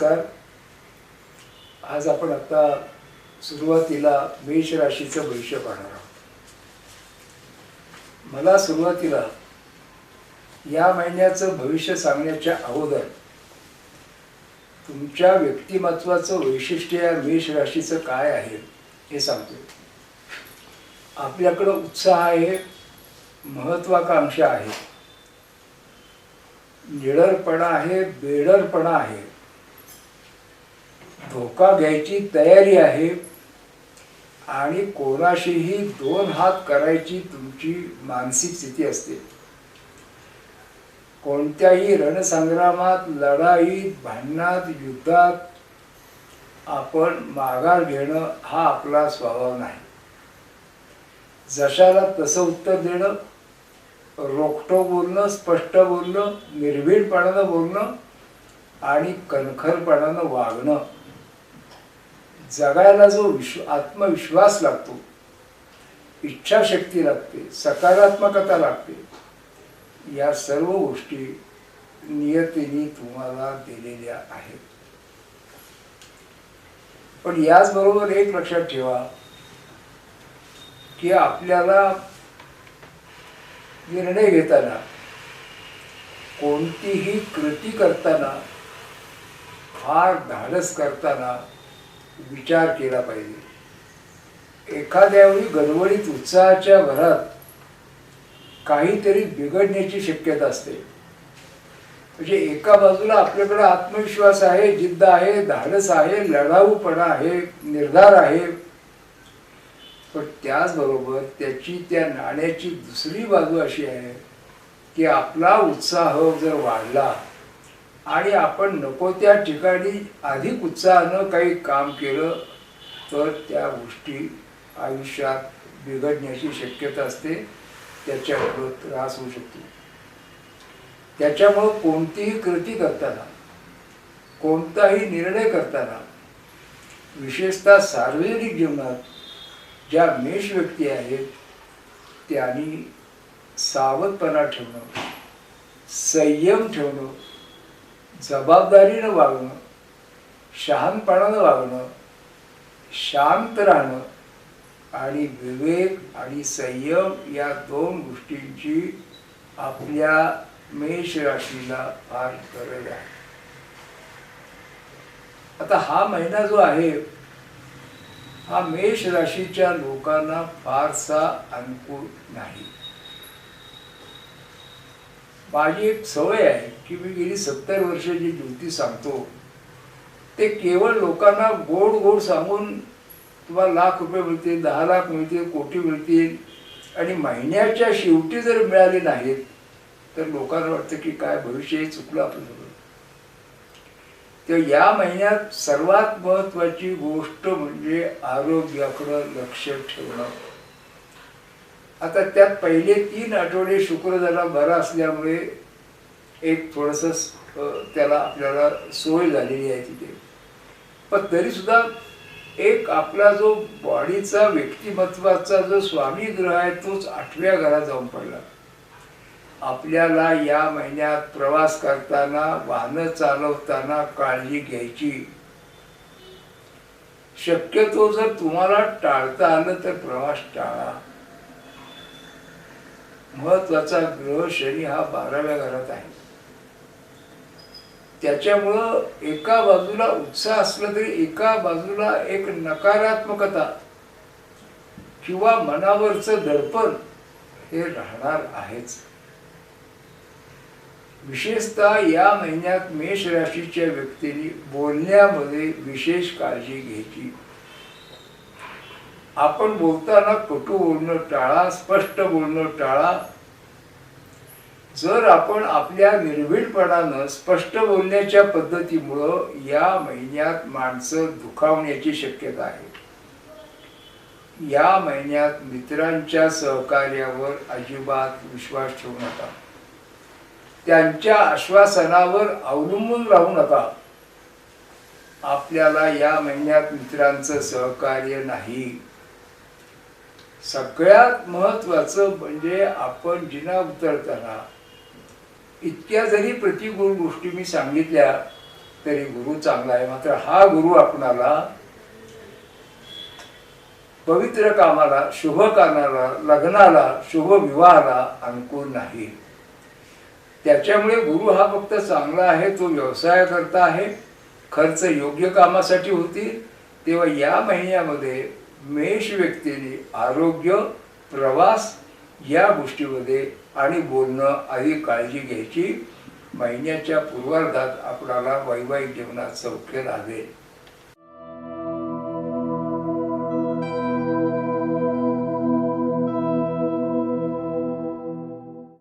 नमस्कार. आज आपण आता सुरुवातीला मेष राशीचं भविष्य पाहणार आहोत. मला सुरुवातीला या महिन्याचं भविष्य सांगण्याच्या अगोदर तुमच्या व्यक्तिमत्वाचं वैशिष्ट्य या मेष राशीचं काय आहे हे सांगतो. आपल्याकडं उत्साह आहे महत्वाकांक्षा आहे निडरपणा आहे बेडरपणा आहे. धोका घ्यायची तयारी आहे आणि कोणाशीही दोन हात करायची तुमची मानसिक स्थिती असते. कोणत्याही रणसंग्रामात लढाईत भांडणात युद्धात आपण माघार घेणं हा आपला स्वभाव नाही. जशाला तसं उत्तर देणं रोखटो बोलणं स्पष्ट बोलणं निर्भीडपणानं बोलणं आणि कणखरपणानं वागणं जगायला जो विश्व आत्मविश्वास लागतो इच्छाशक्ती लागते सकारात्मकता लागते या सर्व गोष्टी नियतीने तुम्हाला दिलेल्या आहेत. पण याचबरोबर एक लक्षात ठेवा की आपल्याला निर्णय घेताना कोणतीही कृती करताना फार धाडस करताना विचार केला पाहिजे. एखाद्या वेळी गडबडीत उत्साहाच्या भरात काहीतरी बिघडण्याची शक्यता असते. म्हणजे एका बाजूला आपल्याकडे आत्मविश्वास आहे जिद्द आहे धाडस आहे लढाऊपणा आहे निर्धार आहे. पण त्याचबरोबर त्याची त्या नाण्याची दुसरी बाजू अशी आहे की आपला उत्साह जर वाढला आणि आपण नको त्या ठिकाणी अधिक उत्साहानं काही काम केलं तर त्या गोष्टी आयुष्यात बिघडण्याची शक्यता असते. त्याच्यामुळं त्रास होऊ शकतो. त्याच्यामुळं कोणतीही कृती करताना कोणताही निर्णय करताना विशेषतः सार्वजनिक जीवनात ज्या मेष व्यक्ती आहेत त्यांनी सावधपणा ठेवणं संयम ठेवणं जबाबदारीनं वागणं शहानपणानं वागणं शांत राहणं आणि विवेक आणि संयम या दोन गोष्टींची आपल्या मेष राशीला फार गरज आहे. आता हा महिना जो आहे हा मेष राशीच्या लोकांना फारसा अनुकूल नाही. माझी एक सवय आहे की मी गेली सत्तर वर्ष जी ज्योती सांगतो ते केवळ लोकांना गोड गोड सांगून तुम्हाला लाख रुपये मिळतील दहा लाख मिळतील कोटी मिळतील आणि महिन्याच्या शेवटी जर मिळाले नाहीत तर लोकांना वाटतं की काय भविष्य हे चुकलं आपलं सगळं तर या महिन्यात सर्वात महत्वाची गोष्ट म्हणजे आरोग्याकडं लक्ष ठेवणं. आता त्यात पहिले तीन आठवडे शुक्र जरा बरा असल्यामुळे एक थोडस त्याला आपल्याला सोय झालेली आहे तिथे. पण तरी सुद्धा एक आपला जो बॉडीचा व्यक्तिमत्वाचा जो स्वामी ग्रह आहे तोच आठव्या घरात जाऊन पडला. आपल्याला या महिन्यात प्रवास करताना वाहनं चालवताना काळजी घ्यायची. शक्यतो जर तुम्हाला टाळता आलं तर प्रवास टाळा. महत्त्वाचा ग्रह शनी हा बाराव्या घरात आहे. त्याच्यामुळं एका बाजूला उत्साह असला तरी एका बाजूला एक नकारात्मकता किंवा मनावरचं दडपण हे राहणार आहेच. विशेषतः या महिन्यात मेष राशीच्या व्यक्तींनी बोलण्यामध्ये विशेष काळजी घ्यायची. आपण बोलताना कटू बोलणं टाळा स्पष्ट बोलणं टाळा. जर आपण आपल्या निर्भीडपणानं स्पष्ट बोलण्याच्या पद्धतीमुळं या महिन्यात माणसं दुखावण्याची शक्यता आहे. या महिन्यात मित्रांच्या सहकार्यावर अजिबात विश्वास ठेवू नका. त्यांच्या आश्वासनावर अवलंबून राहू नका. आपल्याला या महिन्यात मित्रांचं सहकार्य नाही. सगळ्यात महत्वाचं म्हणजे आपण जिना उतरताना इतक्या जरी प्रतिकूल गोष्टी मी सांगितल्या तरी गुरु चांगला आहे. मात्र हा गुरु आपणाला पवित्र कामाला शुभ कामाला लग्नाला शुभ विवाहाला अनुकूल नाही. त्याच्यामुळे गुरु हा फक्त चांगला आहे तो व्यवसाय करता आहे खर्च योग्य कामासाठी होतील तेव्हा या महिन्यामध्ये मेष व्यक्तीने आरोग्य प्रवास या गोष्टीमध्ये आणि बोलणं आधी काळजी घ्यायची. महिन्याच्या पूर्वार्धात आपणाला वैवाहिक जीवनात सौख्य लाभेल